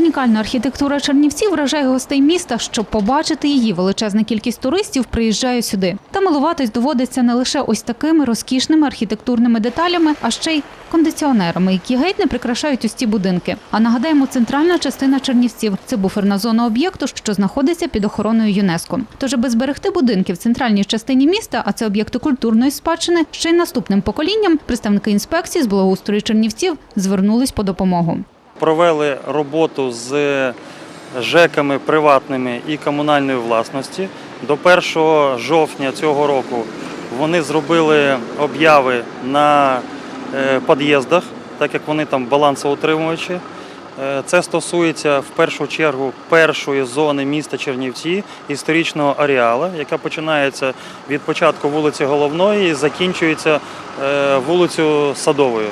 Унікальна архітектура Чернівців вражає гостей міста. Щоб побачити її, величезна кількість туристів приїжджає сюди. Та милуватись доводиться не лише ось такими розкішними архітектурними деталями, а ще й кондиціонерами, які геть не прикрашають ці будинки. А нагадаємо, центральна частина Чернівців це буферна зона об'єкту, що знаходиться під охороною ЮНЕСКО. Тож, аби зберегти будинки в центральній частині міста, а це об'єкти культурної спадщини, ще й наступним поколінням представники інспекції з благоустрою Чернівців звернулись по допомогу. Провели роботу з ЖЕКами приватними і комунальної власності. До 1 жовтня цього року вони зробили обяви на е, під'їздах, так як вони там балансоутримувачі. Е, Це стосується в першу чергу першої зони міста Чернівці, історичного ареала, яка починається від початку вулиці Головної і закінчується е, вулицею Садовою.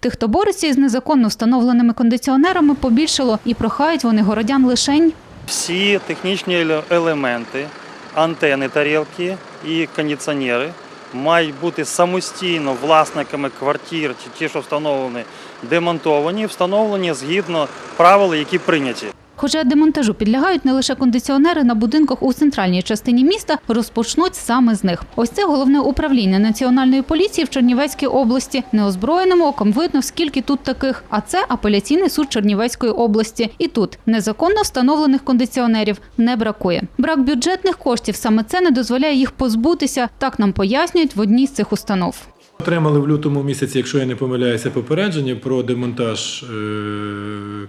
Тих, хто бореться із незаконно встановленими кондиціонерами, побільшало і прохають вони городян лишень Всі технічні елементи, антени, тарілки і кондиціонери мають бути самостійно власниками квартир, чи ті, що встановлені, демонтовані, встановлені згідно правил, які прийняті. Хоча демонтажу підлягають не лише кондиціонери на будинках у центральній частині міста, розпочнуть саме з них. Ось це головне управління національної поліції в Чернівецькій області. Неозброєним оком видно, скільки тут таких. А це апеляційний суд Чернівецької області. І тут незаконно встановлених кондиціонерів не бракує. Брак бюджетних коштів саме це не дозволяє їх позбутися. Так нам пояснюють в одній з цих установ. Отримали в лютому місяці, якщо я не помиляюся, попередження про демонтаж е,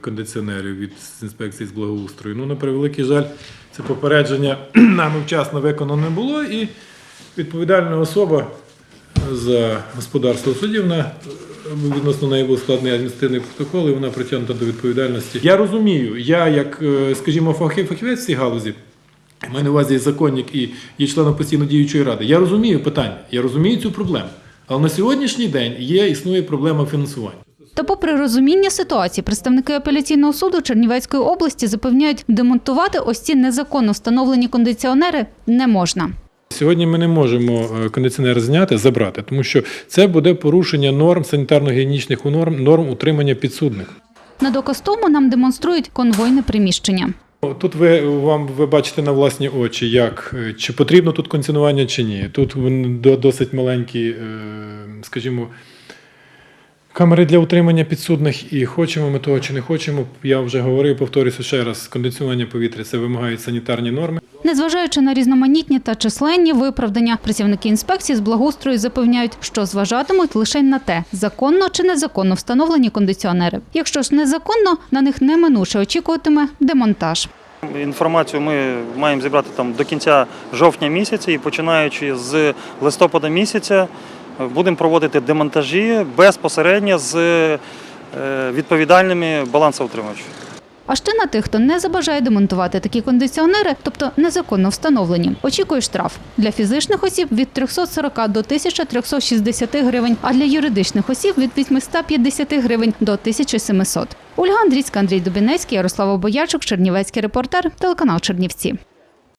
кондиціонерів від інспекції з благоустрою. Ну, на превеликий жаль, це попередження нами вчасно виконано не було, і відповідальна особа за господарство судів на відносно неї був складний адміністративний протокол, і вона притягнута до відповідальності. Я розумію, я як, е, скажімо, фахів- фахівець цій галузі. У мене на увазі є законник і є членом постійно діючої ради. Я розумію питання, я розумію цю проблему. Але на сьогоднішній день є існує проблема фінансування. Та, попри розуміння ситуації, представники апеляційного суду Чернівецької області запевняють, демонтувати ось ці незаконно встановлені кондиціонери не можна. Сьогодні ми не можемо е, кондиціонер зняти, забрати, тому що це буде порушення норм санітарно-гігієнічних норм, норм утримання підсудних. На доказ тому нам демонструють конвойне приміщення. Тут ви вам ви бачите на власні очі, як е, чи потрібно тут концінування, чи ні. Тут досить маленькі, е, скажімо, камери для утримання підсудних, і хочемо ми того чи не хочемо. Я вже говорив, повторюся ще раз: кондиціонування повітря це вимагають санітарні норми. Незважаючи на різноманітні та численні виправдання, працівники інспекції з благоустрою запевняють, що зважатимуть лише на те, законно чи незаконно встановлені кондиціонери. Якщо ж незаконно, на них неминуче очікуватиме демонтаж. Інформацію ми маємо зібрати там до кінця жовтня місяця і починаючи з листопада місяця е, будемо проводити демонтажі безпосередньо з е, відповідальними балансоутримувачами. А ще на тих, хто не забажає демонтувати такі кондиціонери, тобто незаконно встановлені, очікує штраф для фізичних осіб від 340 до 1360 гривень, а для юридичних осіб від 850 гривень до 1700. Ольга Андрійська, Андрій Дубінецький, Ярослава Боячук, Чернівецький репортер, телеканал Чернівці.